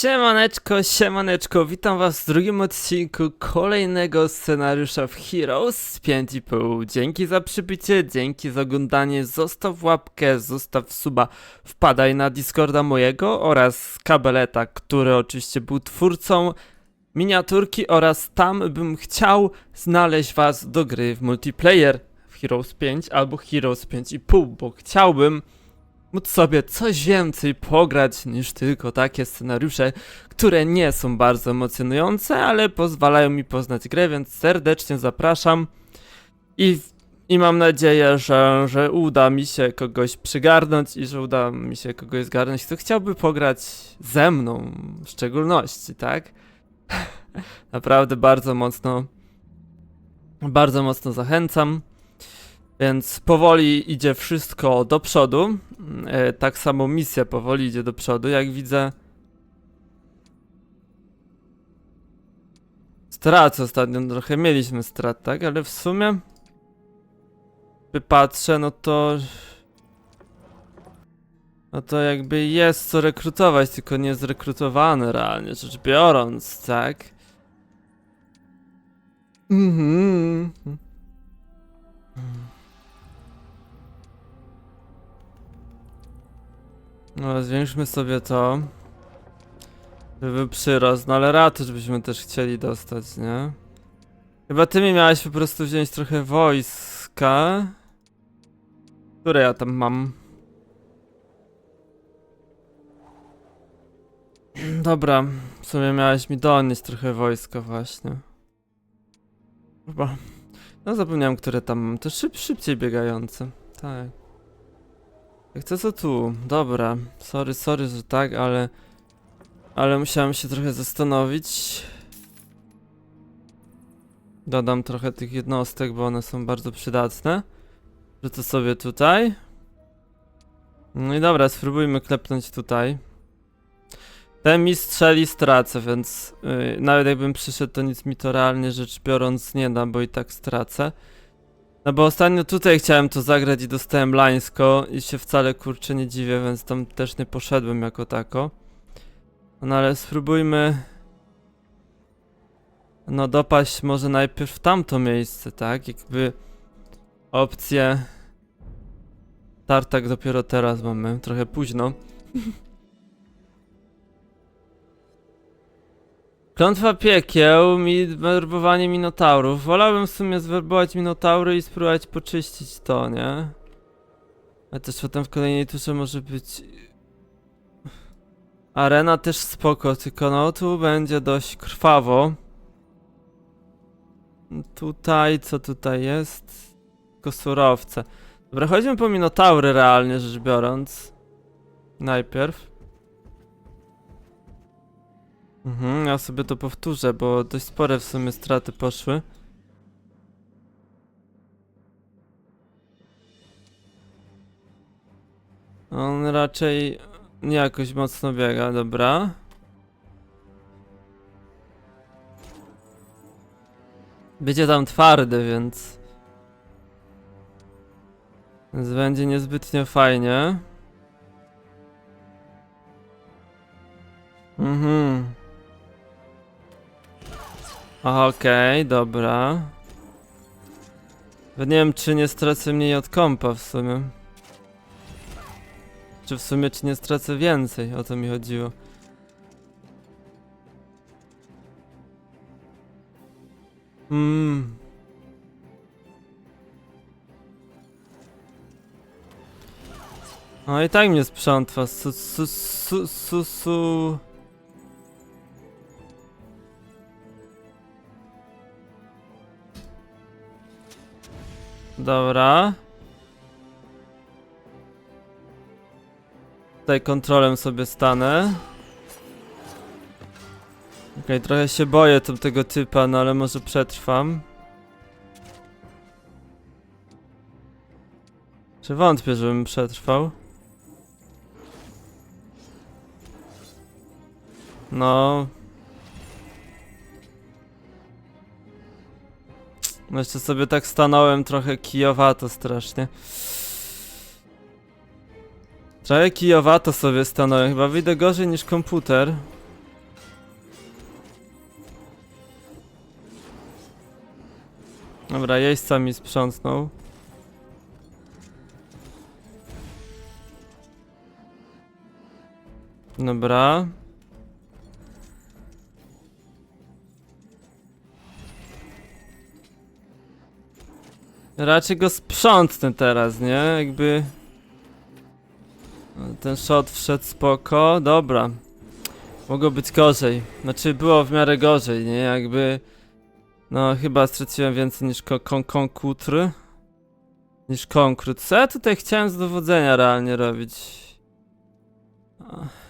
Siemaneczko, siemaneczko, witam was w drugim odcinku kolejnego scenariusza w Heroes. 5,5. Dzięki za przybycie, dzięki za oglądanie, zostaw łapkę, zostaw suba, wpadaj na Discorda mojego oraz Kabeleta, który oczywiście był twórcą miniaturki oraz tam bym chciał znaleźć was do gry w multiplayer. W Heroes 5 albo Heroes 5,5, bo chciałbym móc sobie coś więcej pograć niż tylko takie scenariusze, które nie są bardzo emocjonujące, ale pozwalają mi poznać grę, więc serdecznie zapraszam i, i mam nadzieję, że, że uda mi się kogoś przygarnąć i że uda mi się kogoś zgarnąć, kto chciałby pograć ze mną w szczególności, tak? Naprawdę bardzo mocno, bardzo mocno zachęcam. Więc powoli idzie wszystko do przodu. E, tak samo misja powoli idzie do przodu. Jak widzę. Straty ostatnio trochę mieliśmy strat, tak? Ale w sumie. By patrzę, no to. No to jakby jest co rekrutować, tylko nie jest rekrutowane realnie rzecz biorąc, tak? Mhm. No, zwiększmy sobie to. Żeby przyrost, no ale ratusz byśmy też chcieli dostać, nie? Chyba ty mi miałeś po prostu wziąć trochę wojska. Które ja tam mam? Dobra, w sumie miałeś mi donieść trochę wojska właśnie. Chyba. No zapomniałem, które tam mam. To szyb, szybciej biegające. Tak. To co tu? Dobra. Sorry, sorry, że tak, ale... Ale musiałem się trochę zastanowić. Dodam trochę tych jednostek, bo one są bardzo przydatne. Rzucę sobie tutaj. No i dobra, spróbujmy klepnąć tutaj. Ten mi strzeli stracę, więc yy, nawet jakbym przyszedł, to nic mi to realnie rzecz biorąc nie da, bo i tak stracę. No bo ostatnio tutaj chciałem to zagrać i dostałem lańsko i się wcale kurczę nie dziwię, więc tam też nie poszedłem jako tako. No ale spróbujmy... No dopaść może najpierw w tamto miejsce, tak? Jakby opcję... Tartak dopiero teraz mamy, trochę późno. Klątwa piekieł, mi werbowanie minotaurów. Wolałbym w sumie zwerbować minotaury i spróbować poczyścić to, nie? A też potem w kolejnej turze może być... Arena też spoko, tylko no tu będzie dość krwawo. Tutaj, co tutaj jest? Tylko surowce. Dobra, chodźmy po minotaury realnie rzecz biorąc. Najpierw. Mhm, ja sobie to powtórzę, bo dość spore w sumie straty poszły. On raczej nie jakoś mocno biega, dobra. Będzie tam twardy, więc... Więc będzie niezbytnio fajnie. Mhm. Okej, dobra. Nawet Nie wiem, czy nie stracę mniej od kompa w sumie. Czy w sumie, czy nie stracę więcej? O to mi chodziło. Hmm. No i tak mnie sprzątwa. Su, su, su, su, su. Dobra. Tutaj kontrolem sobie stanę. Okej, trochę się boję tego typa, no ale może przetrwam. Czy wątpię, żebym przetrwał? No. No sobie tak stanąłem trochę kijowato strasznie. Trochę kijowato sobie stanąłem, chyba wyjdę gorzej niż komputer. Dobra, jeźdźca mi sprzątnął. Dobra. Raczej go sprzątnę teraz, nie? Jakby... Ten shot wszedł spoko, dobra. Mogło być gorzej. Znaczy było w miarę gorzej, nie? Jakby... No chyba straciłem więcej niż ko kon konkutr. Niż konkrut. Co ja tutaj chciałem z dowodzenia realnie robić? Ach.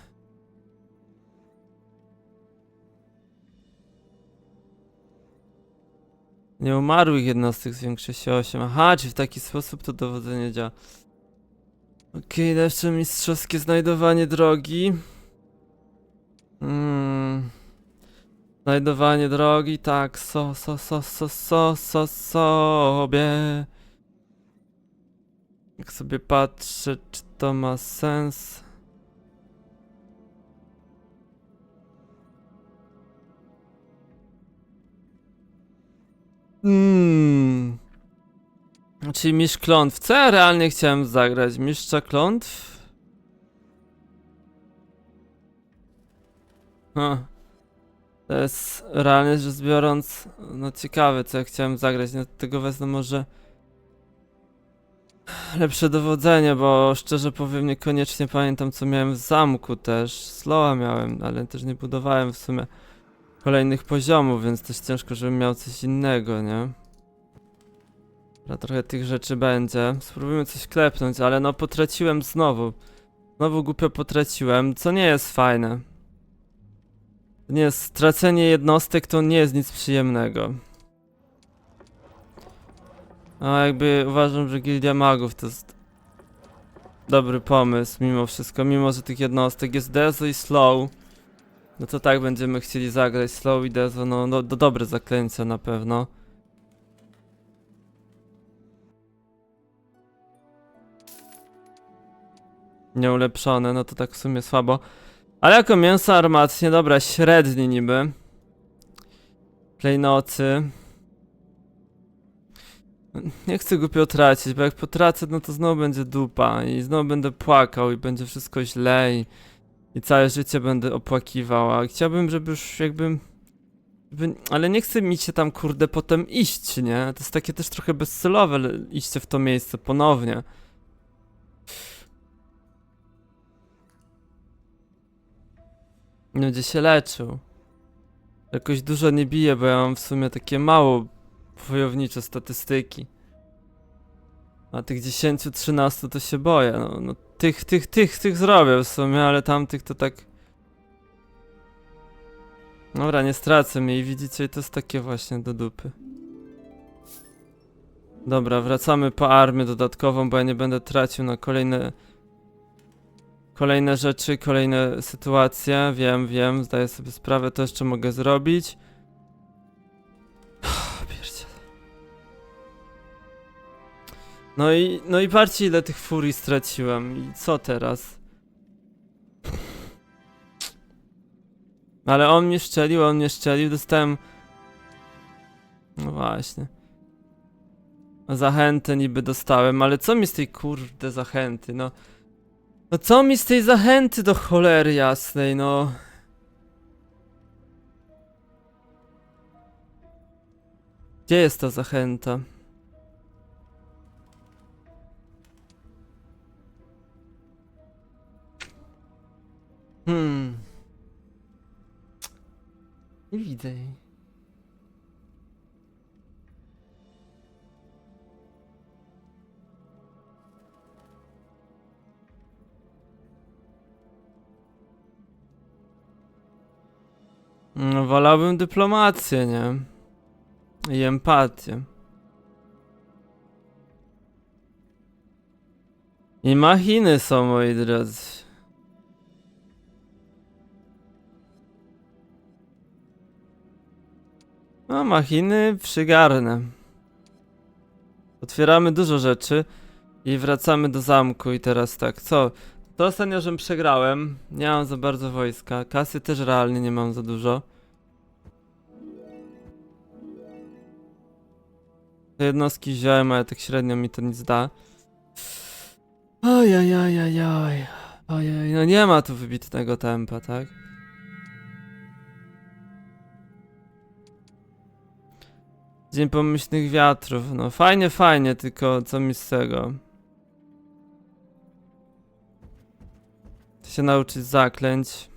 Nieumarłych jednostek zwiększa się 8. Aha, czy w taki sposób to dowodzenie działa. Okej, lepsze mistrzowskie znajdowanie drogi. Mm. Znajdowanie drogi, tak, so, so, so, so, so, so, sobie. Jak sobie patrzę, czy to ma sens. Hmm. Czyli mistrz klątw. Co ja realnie chciałem zagrać? Mistrza klątw? Ha. To jest realnie rzecz biorąc, no ciekawe co ja chciałem zagrać. No tego wezmę może lepsze dowodzenie, bo szczerze powiem niekoniecznie pamiętam co miałem w zamku też. Slowa miałem, ale też nie budowałem w sumie kolejnych poziomów, więc też ciężko, żebym miał coś innego, nie? Trochę tych rzeczy będzie. Spróbujmy coś klepnąć, ale no potraciłem znowu. Znowu głupio potraciłem, co nie jest fajne. Nie stracenie jednostek to nie jest nic przyjemnego. A jakby uważam, że Gildia Magów to jest dobry pomysł mimo wszystko, mimo że tych jednostek jest Dezo i Slow. No to tak będziemy chcieli zagrać Slow i no, no do dobre zaklęcia na pewno. Nieulepszone, no to tak w sumie słabo. Ale jako mięso armatnie, dobra, średni niby. Klejnocy. Nie chcę głupio tracić, bo jak potracę, no to znowu będzie dupa i znowu będę płakał i będzie wszystko źle i, i całe życie będę opłakiwał, a chciałbym, żeby już jakby... Żeby, ale nie chcę mi się tam kurde potem iść, nie? To jest takie też trochę bezcelowe iście w to miejsce ponownie. Nie będzie się leczył. Jakoś dużo nie bije, bo ja mam w sumie takie mało wojownicze statystyki. A tych 10-13 to się boję. No, no tych, tych, tych, tych zrobię w sumie, ale tamtych to tak. Dobra, nie stracę i widzicie, to jest takie właśnie do dupy. Dobra, wracamy po armię dodatkową, bo ja nie będę tracił na kolejne. Kolejne rzeczy, kolejne sytuacje. Wiem, wiem, zdaję sobie sprawę, to jeszcze mogę zrobić. No i, no i patrzcie ile tych furii straciłem i co teraz? Ale on mnie szczelił, on mnie szczelił, dostałem... No właśnie. Zachętę niby dostałem, ale co mi z tej kurde zachęty, no... No co mi z tej zachęty do cholery jasnej, no... Gdzie jest ta zachęta? Hmm. Nie widzę jej. No, wolałbym dyplomację, nie? I empatię. I machiny są, moi drodzy. No, machiny przygarnę. Otwieramy dużo rzeczy i wracamy do zamku i teraz tak, co? To ostatnio, żem przegrałem, nie mam za bardzo wojska, kasy też realnie nie mam za dużo. Te jednostki wziąłem, ale tak średnio mi to nic da. Ojajajajaj. Ojej, no nie ma tu wybitnego tempa, tak? Dzień pomyślnych wiatrów. No fajnie, fajnie, tylko co mi z tego? Chcę się nauczyć zaklęć.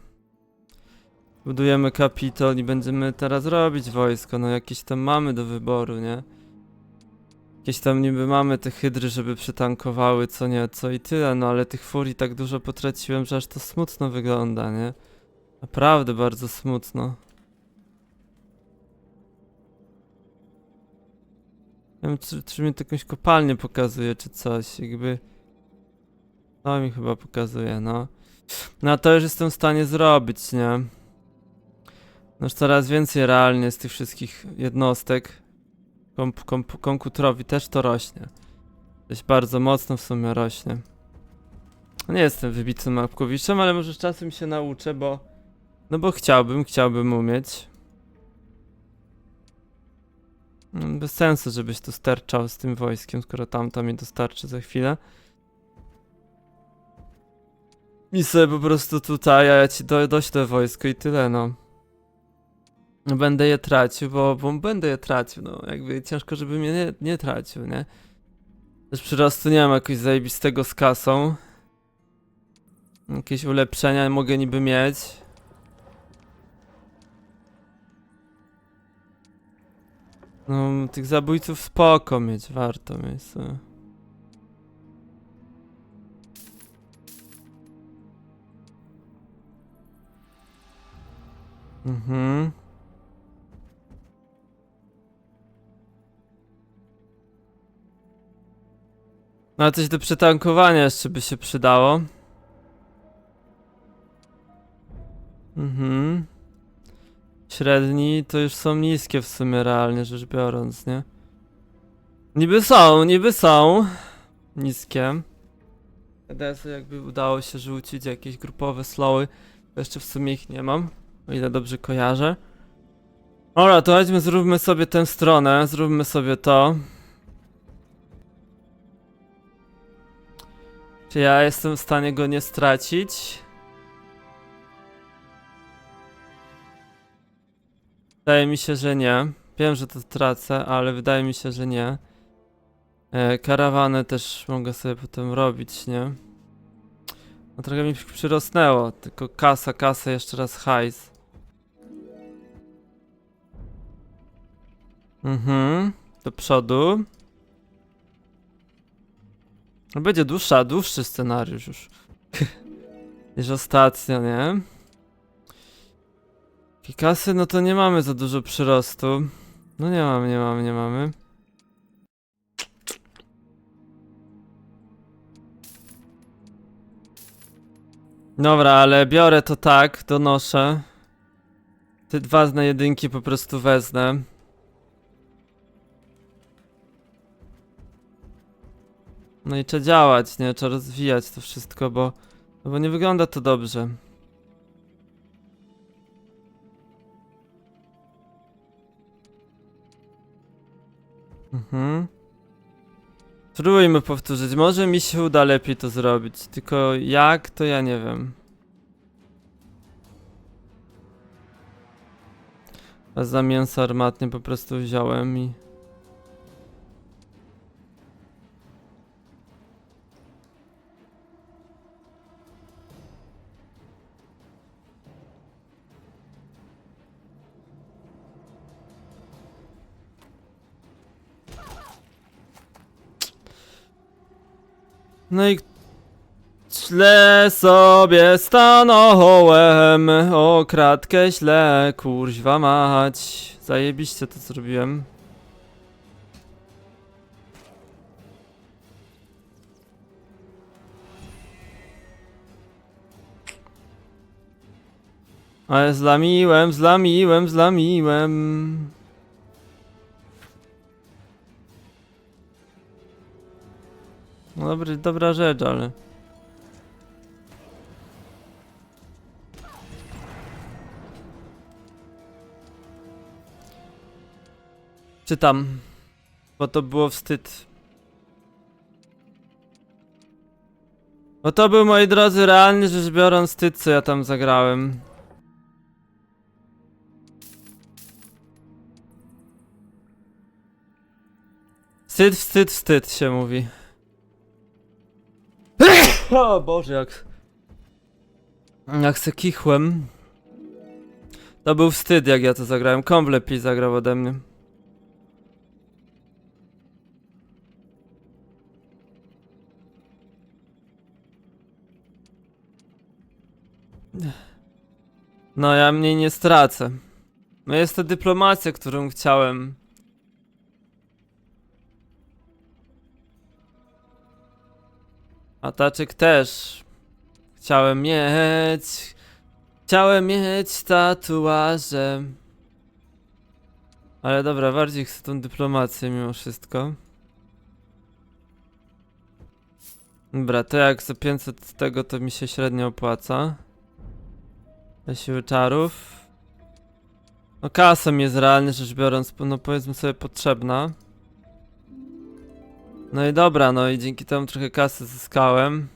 Budujemy kapitol i będziemy teraz robić wojsko. No jakieś tam mamy do wyboru, nie? Jakieś tam niby mamy te hydry, żeby przytankowały co nieco i tyle, no ale tych furii tak dużo potraciłem, że aż to smutno wygląda, nie? Naprawdę bardzo smutno. Nie wiem, czy, czy mi to jakąś kopalnię pokazuje, czy coś, jakby... To mi chyba pokazuje, no. No to już jestem w stanie zrobić, nie? No już coraz więcej realnie z tych wszystkich jednostek. Komp, komp, komputerowi też to rośnie. Dość bardzo mocno w sumie rośnie. Nie jestem wybitnym mapkowiczem, ale może z czasem się nauczę, bo... No bo chciałbym, chciałbym umieć. Bez sensu, żebyś tu sterczał z tym wojskiem, skoro tamta mi dostarczy za chwilę. I sobie po prostu tutaj, a ja ci do, doślę wojsko i tyle, no. No Będę je tracił, bo, bo będę je tracił, no. Jakby ciężko, żeby mnie nie, nie tracił, nie? Też przyrostu nie mam jakoś zajebistego z kasą. Jakieś ulepszenia mogę niby mieć. No, tych zabójców spoko mieć, warto mieć sobie. Mhm. No coś do przetankowania jeszcze by się przydało. Mhm. Średni to już są niskie w sumie realnie rzecz biorąc, nie? Niby są, niby są. Niskie. EDS jakby udało się rzucić jakieś grupowe slowy. Jeszcze w sumie ich nie mam, o ile dobrze kojarzę. Dobra, to chodźmy, zróbmy sobie tę stronę, zróbmy sobie to. Czy ja jestem w stanie go nie stracić? Wydaje mi się, że nie. Wiem, że to tracę, ale wydaje mi się, że nie. E, karawanę też mogę sobie potem robić, nie? No trochę mi przyrosnęło, tylko kasa, kasa, jeszcze raz hajs. Mhm, do przodu. No Będzie dłuższa, dłuższy scenariusz już. niż ostatnio, nie? I kasy, no to nie mamy za dużo przyrostu. No nie mamy, nie mamy, nie mamy. Dobra, ale biorę to tak, donoszę. Te dwa z na jedynki po prostu wezmę. No i trzeba działać, nie? Trzeba rozwijać to wszystko, bo... No bo nie wygląda to dobrze. Mhm. Spróbujmy powtórzyć. Może mi się uda lepiej to zrobić. Tylko jak, to ja nie wiem. A za mięso armatnie po prostu wziąłem i... No i źle sobie stanąłem, o kratkę źle, kurźwa mać. Zajebiście to zrobiłem. Ale zlamiłem, zlamiłem, zlamiłem. No dobry, dobra rzecz, ale... Czytam. Bo to było wstyd. Bo to był, moi drodzy, realnie rzecz biorąc, wstyd, co ja tam zagrałem. Wstyd, wstyd, wstyd się mówi. O Boże, jak... Jak se kichłem. To był wstyd, jak ja to zagrałem. Komp lepiej zagrał ode mnie. No, ja mniej nie stracę. No jest to dyplomacja, którą chciałem. Ataczek też. Chciałem mieć. Chciałem mieć tatuaże. Ale dobra, bardziej chcę tą dyplomację mimo wszystko. Dobra, to jak za 500 z tego to mi się średnio opłaca. Na siły czarów. No kasa mi jest realnie rzecz biorąc, no powiedzmy sobie potrzebna. No i dobra, no i dzięki temu trochę kasy zyskałem.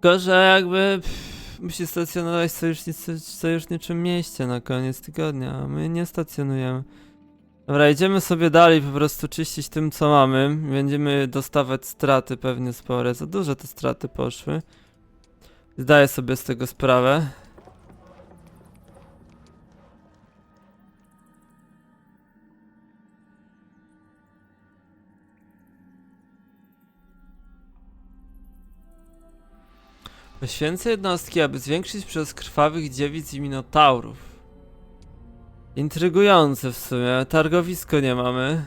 Tylko, że jakby pff, musi stacjonować w sojuszniczym mieście na koniec tygodnia, a my nie stacjonujemy. Dobra, idziemy sobie dalej po prostu czyścić tym co mamy. Będziemy dostawać straty pewnie spore. Za duże te straty poszły. Zdaję sobie z tego sprawę. Poświęcę jednostki, aby zwiększyć przez krwawych dziewic i minotaurów. Intrygujące w sumie. Targowisko nie mamy.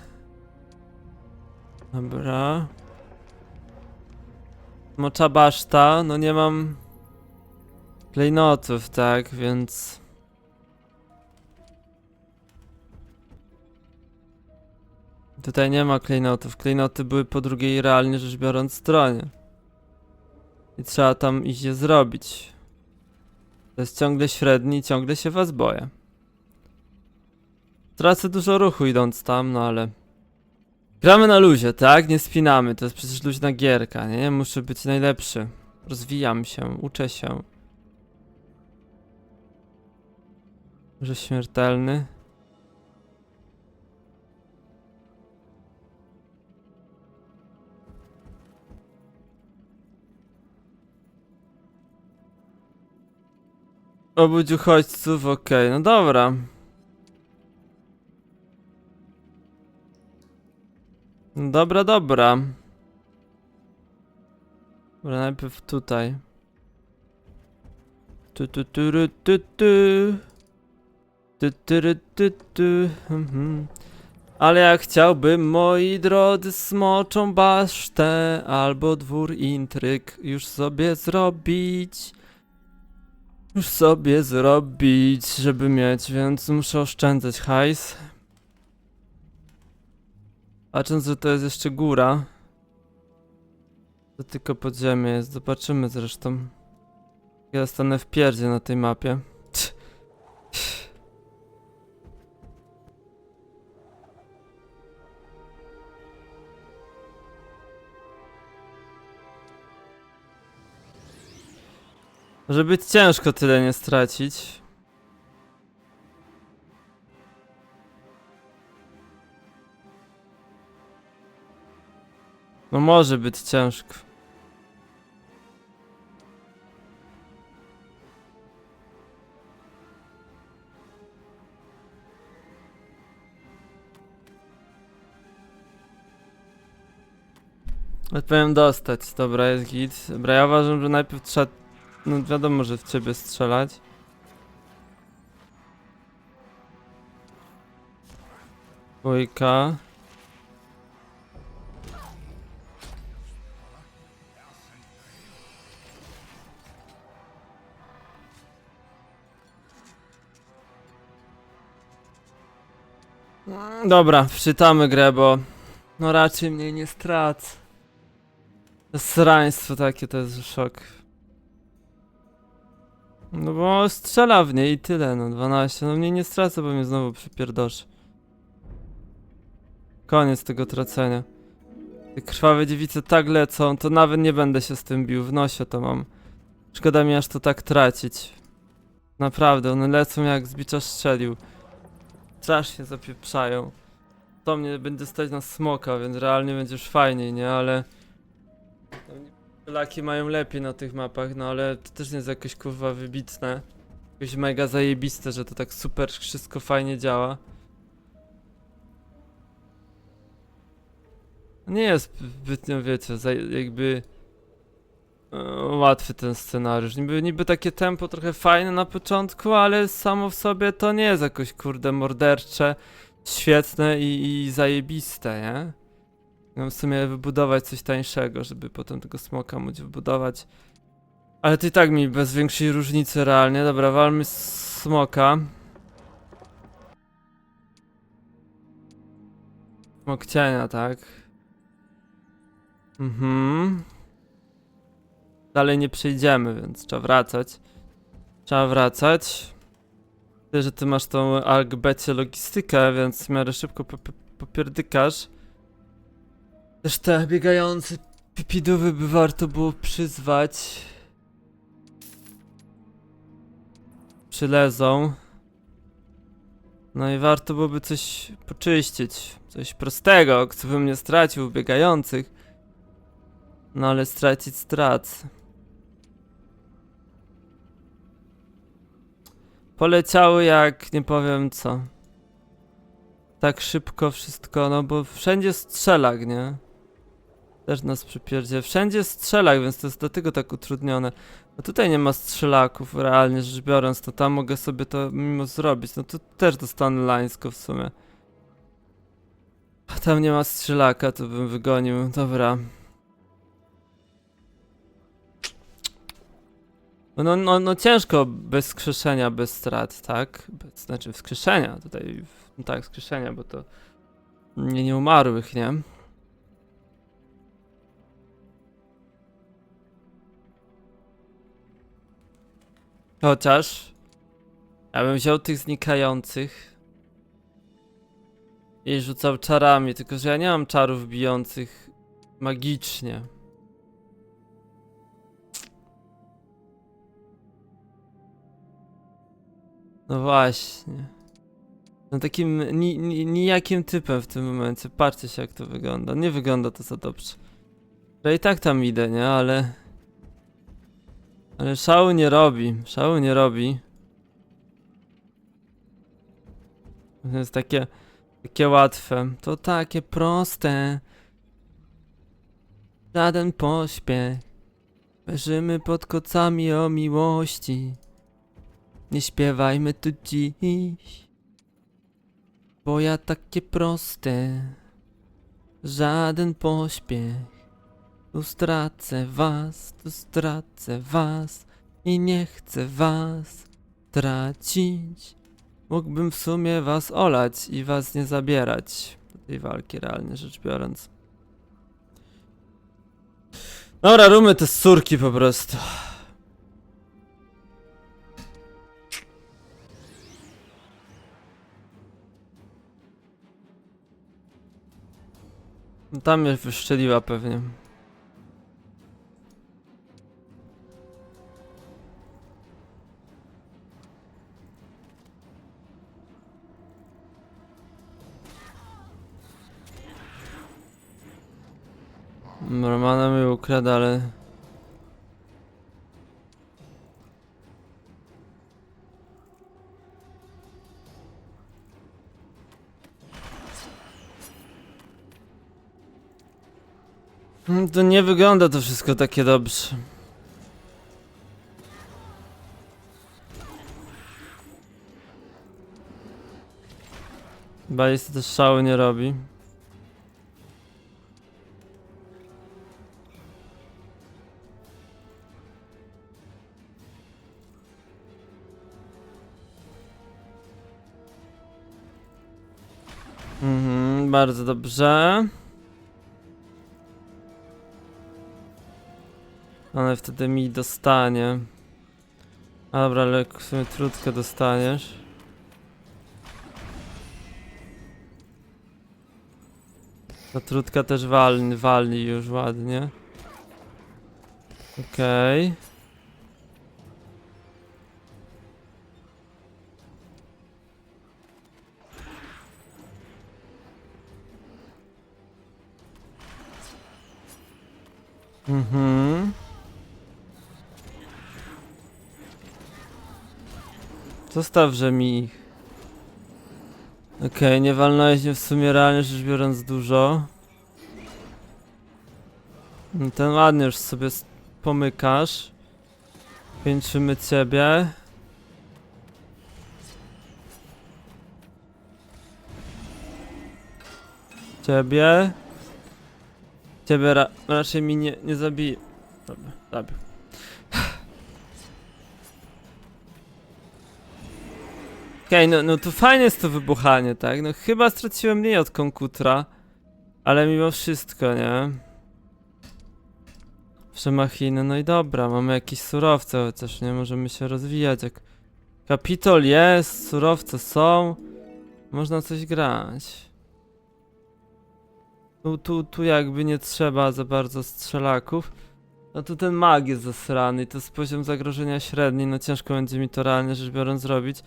Dobra. Mocza baszta. No nie mam klejnotów, tak, więc... Tutaj nie ma klejnotów. Klejnoty były po drugiej realnie rzecz biorąc stronie. I trzeba tam iść je zrobić. To jest ciągle średni i ciągle się was boję. Tracę dużo ruchu idąc tam, no ale... Gramy na luzie, tak? Nie spinamy, to jest przecież luźna gierka, nie? Muszę być najlepszy. Rozwijam się, uczę się. Może śmiertelny? Obudź uchodźców, okej, no dobra. Dobra, dobra. Dobra, najpierw tutaj. Tu, tu, tu, ru, tu, tu. Tu, tu, ru, tu, tu. Mhm. Ale ja chciałbym, moi drodzy, smoczą basztę albo dwór intryg już sobie zrobić. Już sobie zrobić, żeby mieć, więc muszę oszczędzać hajs. Patrząc, że to jest jeszcze góra. To tylko podziemie jest, zobaczymy zresztą. Ja stanę w pierdzie na tej mapie. Może być ciężko tyle nie stracić. No może być ciężko. Odpowiem dostać, dobra jest git. Dobra, ja uważam, że najpierw trzeba, no wiadomo, że w ciebie strzelać. Dwójka. Dobra, wczytamy grę, bo No raczej mnie nie stracę. To Sraństwo takie to jest szok. No bo strzela w niej i tyle, no 12. No mnie nie stracę, bo mnie znowu przypierdoszy. Koniec tego tracenia. Te krwawe dziewice tak lecą, to nawet nie będę się z tym bił. W nosie to mam. Szkoda mi aż to tak tracić. Naprawdę, one lecą jak z bicza strzelił. Strasznie zapieprzają. To mnie będzie stać na smoka, więc realnie będzie już fajniej, nie? Ale... Laki mają lepiej na tych mapach, no ale to też nie jest jakoś kurwa wybitne. Jakoś mega zajebiste, że to tak super wszystko fajnie działa. Nie jest zbytnio, wiecie, jakby e, łatwy ten scenariusz. Niby, niby takie tempo trochę fajne na początku, ale samo w sobie to nie jest jakoś kurde mordercze, świetne i, i zajebiste, nie? No w sumie wybudować coś tańszego, żeby potem tego smoka móc wybudować. Ale i tak mi bez większej różnicy realnie. Dobra, walmy smoka. Smok cienia, tak? Mhm. Dalej nie przejdziemy, więc trzeba wracać. Trzeba wracać. Widzę, że ty masz tą Algbecie logistykę, więc w miarę szybko pop- popierdykasz. Też te biegające pipidówy by warto było przyzwać. Przylezą. No i warto byłoby coś poczyścić. Coś prostego, kto bym nie stracił biegających. No ale stracić stracę. Poleciały jak nie powiem co. Tak szybko wszystko, no bo wszędzie strzelak, nie? Też nas przypierdzie. Wszędzie strzelak, więc to jest dlatego tak utrudnione. No tutaj nie ma strzelaków, realnie rzecz biorąc, to tam mogę sobie to mimo zrobić. No tu też dostanę lańsko w sumie. A tam nie ma strzelaka, to bym wygonił. Dobra. No, no, no ciężko bez skrzeszenia, bez strat, tak? Bez, znaczy wskrzeszenia tutaj, no tak, wskrzeszenia, bo to nie, nie umarłych, nie? Chociaż ja bym wziął tych znikających i rzucał czarami, tylko że ja nie mam czarów bijących magicznie. No właśnie. No takim ni, ni, nijakim typem w tym momencie. Patrzcie się jak to wygląda. Nie wygląda to za dobrze. Że i tak tam idę, nie? Ale... Ale szału nie robi. Szału nie robi. To jest takie... Takie łatwe. To takie proste. Żaden pośpiech. Leżymy pod kocami o miłości. Nie śpiewajmy tu dziś. Bo ja takie proste. Żaden pośpiech. Tu stracę was, tu stracę was. I nie chcę was tracić. Mógłbym w sumie was olać i was nie zabierać do tej walki, realnie rzecz biorąc. Dobra, rumy te surki po prostu. Tam mnie wyszczeliła pewnie. Romana mi ukradł, To nie wygląda to wszystko takie dobrze. Balista też szału nie robi. Mhm, bardzo dobrze. Ale wtedy mi dostanie. A dobra, ale w sumie trudkę dostaniesz. Ta też walni, walni już ładnie. Okej. Mhm. Zostawże mi ich. Okej, nie walnąłeś w sumie realnie rzecz biorąc dużo. No Ten ładnie już sobie pomykasz. Kończymy ciebie. Ciebie. Ciebie ra raczej mi nie, nie zabije. Dobra, zabił. Okej, no, no to fajne jest to wybuchanie, tak? No chyba straciłem mniej od komputra, ale mimo wszystko, nie? Przemachiny, no i dobra, mamy jakieś surowce, chociaż nie możemy się rozwijać. Jak kapitol jest, surowce są, można coś grać. Tu, tu, tu jakby nie trzeba za bardzo strzelaków. No tu ten mag jest zasrany to jest poziom zagrożenia średni, no ciężko będzie mi to realnie rzecz biorąc zrobić.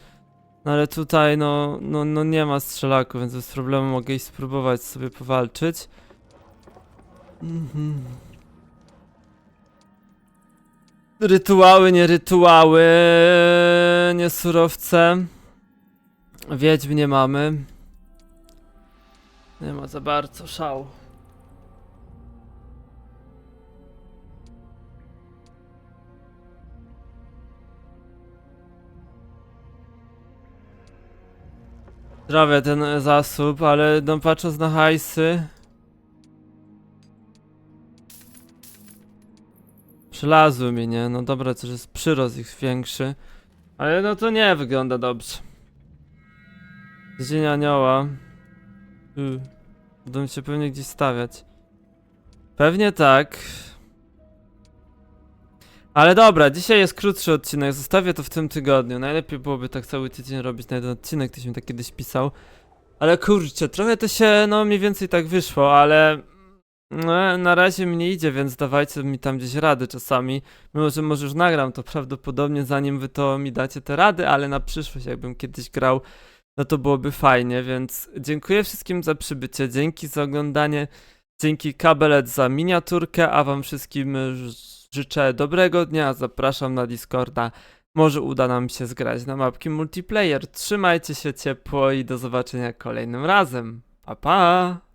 No ale tutaj no, no, no nie ma strzelaków, więc bez problemu mogę iść spróbować sobie powalczyć. Mhm. Rytuały, nie rytuały, nie surowce. Wiedźm nie mamy. Nie ma za bardzo szału. Zdrowie ten zasób, ale no patrząc na hajsy... Przylazły mi, nie? No dobra, to jest przyrost ich większy. Ale no to nie wygląda dobrze. Dzień anioła. Będą się pewnie gdzieś stawiać. Pewnie tak. Ale dobra, dzisiaj jest krótszy odcinek, zostawię to w tym tygodniu. Najlepiej byłoby tak cały tydzień robić na jeden odcinek, ktoś mi tak kiedyś pisał. Ale kurczę, trochę to się, no mniej więcej tak wyszło, ale no, na razie mi nie idzie, więc dawajcie mi tam gdzieś rady czasami. Mimo, że może już nagram to prawdopodobnie zanim wy to mi dacie te rady, ale na przyszłość jakbym kiedyś grał, no to byłoby fajnie, więc dziękuję wszystkim za przybycie, dzięki za oglądanie, dzięki Kabelet za miniaturkę, a wam wszystkim życzę dobrego dnia, zapraszam na Discorda, może uda nam się zgrać na mapki multiplayer, trzymajcie się ciepło i do zobaczenia kolejnym razem, pa pa!